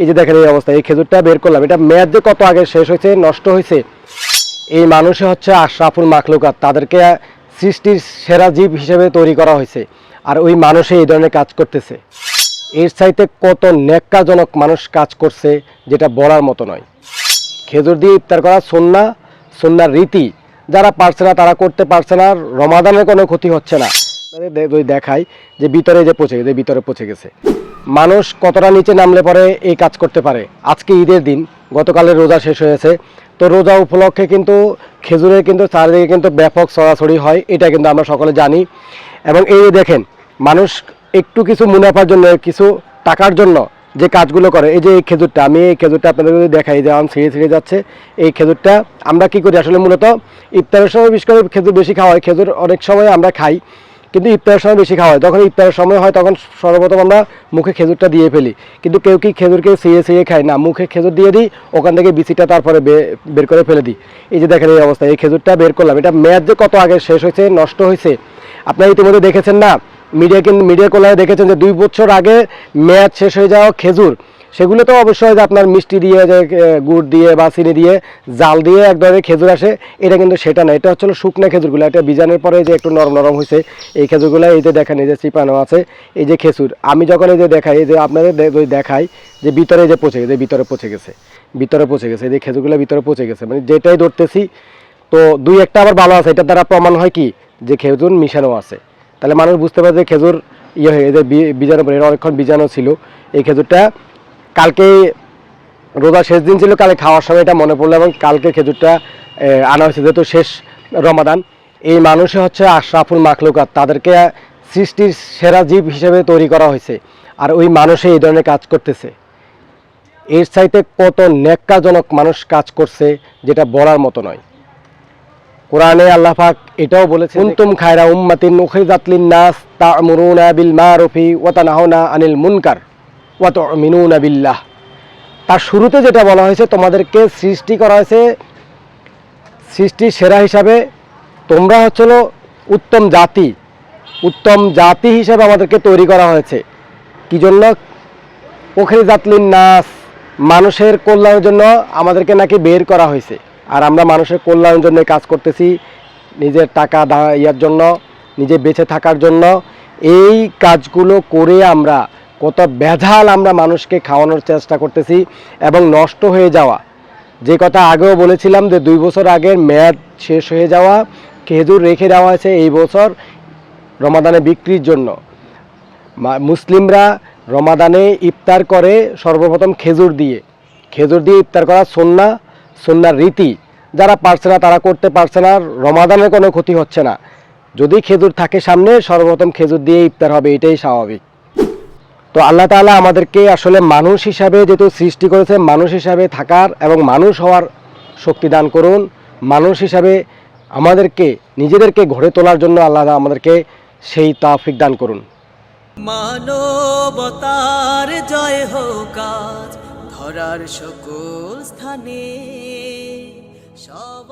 এই যে দেখেন এই অবস্থা, এই খেজুরটা বের করলাম। এটা মেয়াদ কত আগে শেষ হয়েছে, নষ্ট হয়েছে, এই মানুষে হচ্ছে আশরাফুল মাখলুকাত তাদেরকে সৃষ্টির সেরা জীব হিসেবে তৈরি করা হয়েছে। আর ওই মানুষে এই ধরনের কাজ করতেছে। এর চাইতে কত ন্যাক্কাজনক মানুষ কাজ করছে, যেটা বলার মতো নয়। খেজুর দিয়ে ইফতার করা সন্না সন্ন্যার রীতি, যারা পারছে না তারা করতে পারছে না রমাদানের কোনো ক্ষতি হচ্ছে না। দে- ওই দেখাই যে ভিতরে যে পচে গেছে ভিতরে গেছে। মানুষ কতটা নিচে নামলে পরে এই কাজ করতে পারে? আজকে ঈদের দিন, গতকালের রোজা শেষ হয়েছে। তো রোজা উপলক্ষে কিন্তু খেজুরের কিন্তু চারিদিকে কিন্তু ব্যাপক ছড়াছড়ি হয়, এটা কিন্তু আমরা সকলে জানি। এবং এই দেখেন, মানুষ একটু কিছু মুনাফার জন্য, কিছু টাকার জন্য যে কাজগুলো করে, এই যে এই খেজুরটা, আমি এই খেজুরটা আপনাদের যদি দেখাই যে আম ছিঁড়ে ছিঁড়ে যাচ্ছে, এই খেজুরটা আমরা কি করি? আসলে মূলত ইফতারের সময় বিশেষ করে খেজুর বেশি খাওয়া হয়, খেজুর অনেক সময় আমরা খাই। কিন্তু ইফতারের সময় বেশি খাওয়া হয়। যখন ইফতারের সময় হয়, তখন সর্বপ্রথম আমরা মুখে খেজুরটা দিয়ে ফেলি। কিন্তু কেউ কি খেজুরকে ছিঁড়ে ছিঁড়ে খায়? না, মুখে খেজুর দিয়ে দিই, ওখান থেকে বিচিটা তারপরে বের করে ফেলে দিই। এই যে দেখেন এই অবস্থা, এই খেজুরটা বের করলাম। এটা মেয়াদ যে কত আগে শেষ হয়েছে, নষ্ট হয়েছে? আপনারা ইতিমধ্যে দেখেছেন না? মিডিয়া মিডিয়া কোলায় দেখেছেন যে দুই বছর আগে মেয়াদ শেষ হয়ে যাওয়া খেজুর সেগুলো তো অবশ্যই যে আপনার মিষ্টি দিয়ে যে গুড় দিয়ে বা চিনি দিয়ে জাল দিয়ে এক ধরনের খেজুর আসে এটা কিন্তু সেটা না এটা হচ্ছে শুকনো খেজুরগুলো এটা বীজাণের পরে যে একটু নরম নরম হয়েছে এই খেজুরগুলো এই যে দেখেন এই যে চিপানো আছে এই যে খেজুর আমি যখন এই যে দেখাই এই যে আপনাদের দে- ওই দেখাই যে ভিতরে যে পচে গেছে ভিতরে পচে গেছে ভিতরে পচে গেছে এই যে খেজুরগুলো ভিতরে পচে গেছে মানে যেটাই ধরতেছি তো দুই একটা আবার ভালো আছে এটার দ্বারা প্রমাণ হয় কি যে খেজুর মিশানো আছে তাহলে মানুষ বুঝতে পারে যে খেজুর ইয়ে হয়ে যে বীজাণু পরে অনেকক্ষণ বীজাণু ছিল এই খেজুরটা কালকে রোজা শেষ দিন ছিল কালকে খাওয়ার সময় এটা মনে পড়ল এবং কালকে খেজুরটা আনা হয়েছে। যেহেতু শেষ রমাদান, এই মানুষে হচ্ছে আশরাফুল মাখলুকাত তাদেরকে সৃষ্টির সেরা জীব হিসেবে তৈরি করা হয়েছে আর ওই মানুষে এই ধরনের কাজ করতেছে। এর চাইতে কত ন্যাক্কাজনক মানুষ কাজ করছে, যেটা বলার মতো নয়। কোরআনে আল্লাহ পাক এটাও বলেছে কুনতুম খায়রা উম্মাতিন উখরিজাত লিন-নাস তা'মুরুনা বিল মারুফি ওয়া তানহাউনা আনিল মুনকার। ওয়া তু'মিনুনা বিল্লাহ। তার শুরুতে যেটা বলা হয়েছে, তোমাদেরকে সৃষ্টি করা হয়েছে সৃষ্টির সেরা হিসাবে তোমরা হচ্ছিল উত্তম জাতি উত্তম জাতি হিসাবে আমাদেরকে তৈরি করা হয়েছে। কি জন্য? ওখানে জাতলিন নাস, মানুষের কল্যাণের জন্য আমাদেরকে নাকি বের করা হয়েছে। আর আমরা মানুষের কল্যাণের জন্য কাজ করতেছি, নিজের টাকা ইয়ার জন্য, নিজে বেঁচে থাকার জন্য। এই কাজগুলো করে আমরা কত বেঝাল আমরা মানুষকে খাওয়ানোর চেষ্টা করতেছি এবং নষ্ট হয়ে যাওয়া। যে কথা আগেও বলেছিলাম যে দুই বছর আগের মেয়াদ শেষ হয়ে যাওয়া, খেজুর রেখে দেওয়া হয়েছে এই বছর রমাদানে বিক্রির জন্য। মুসলিমরা রমাদানে ইফতার করে সর্বপ্রথম খেজুর দিয়ে। খেজুর দিয়ে ইফতার করা সন্না সন্ন্যার রীতি। যারা পারছে না, তারা করতে পারছে না, রমাদানের কোনো ক্ষতি হচ্ছে না। যদি খেজুর থাকে সামনে, সর্বপ্রথম খেজুর দিয়ে ইফতার হবে, এটাই স্বাভাবিক। তো আল্লাহ তাআলা আমাদেরকে আসলে মানুষ হিসাবে যেহেতু সৃষ্টি করেছে, মানুষ হিসাবে থাকার এবং মানুষ হওয়ার শক্তি দান করুন। মানুষ হিসাবে আমাদেরকে, নিজেদেরকে গড়ে তোলার জন্য আল্লাহ আমাদেরকে সেই তাফিক দান করুন। মানবতার জয় হোক ধরার সকল স্থানে সব